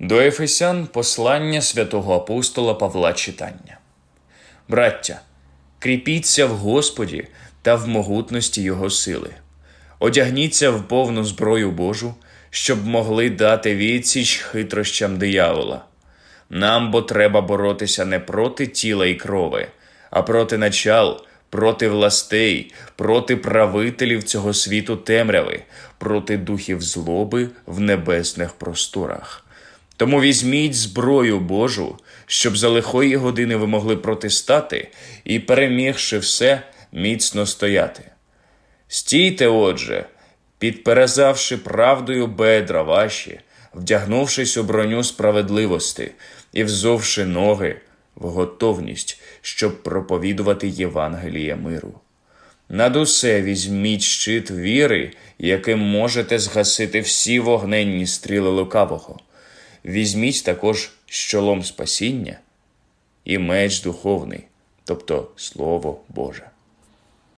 До Ефесян послання святого апостола Павла читання. Браття, кріпіться в Господі та в могутності Його сили. Одягніться в повну зброю Божу, щоб могли дати відсіч хитрощам диявола. Нам бо треба боротися не проти тіла і крови, а проти начал, проти властей, проти правителів цього світу темряви, проти духів злоби в небесних просторах. Тому візьміть зброю Божу, щоб за лихої години ви могли протистати і, перемігши все, міцно стояти. Стійте, отже, підперезавши правдою бедра ваші, вдягнувшись у броню справедливости і взовши ноги в готовність, щоб проповідувати Євангеліє миру. Над усе візьміть щит віри, яким можете згасити всі вогненні стріли лукавого. Візьміть також щолом спасіння і меч духовний, тобто Слово Боже.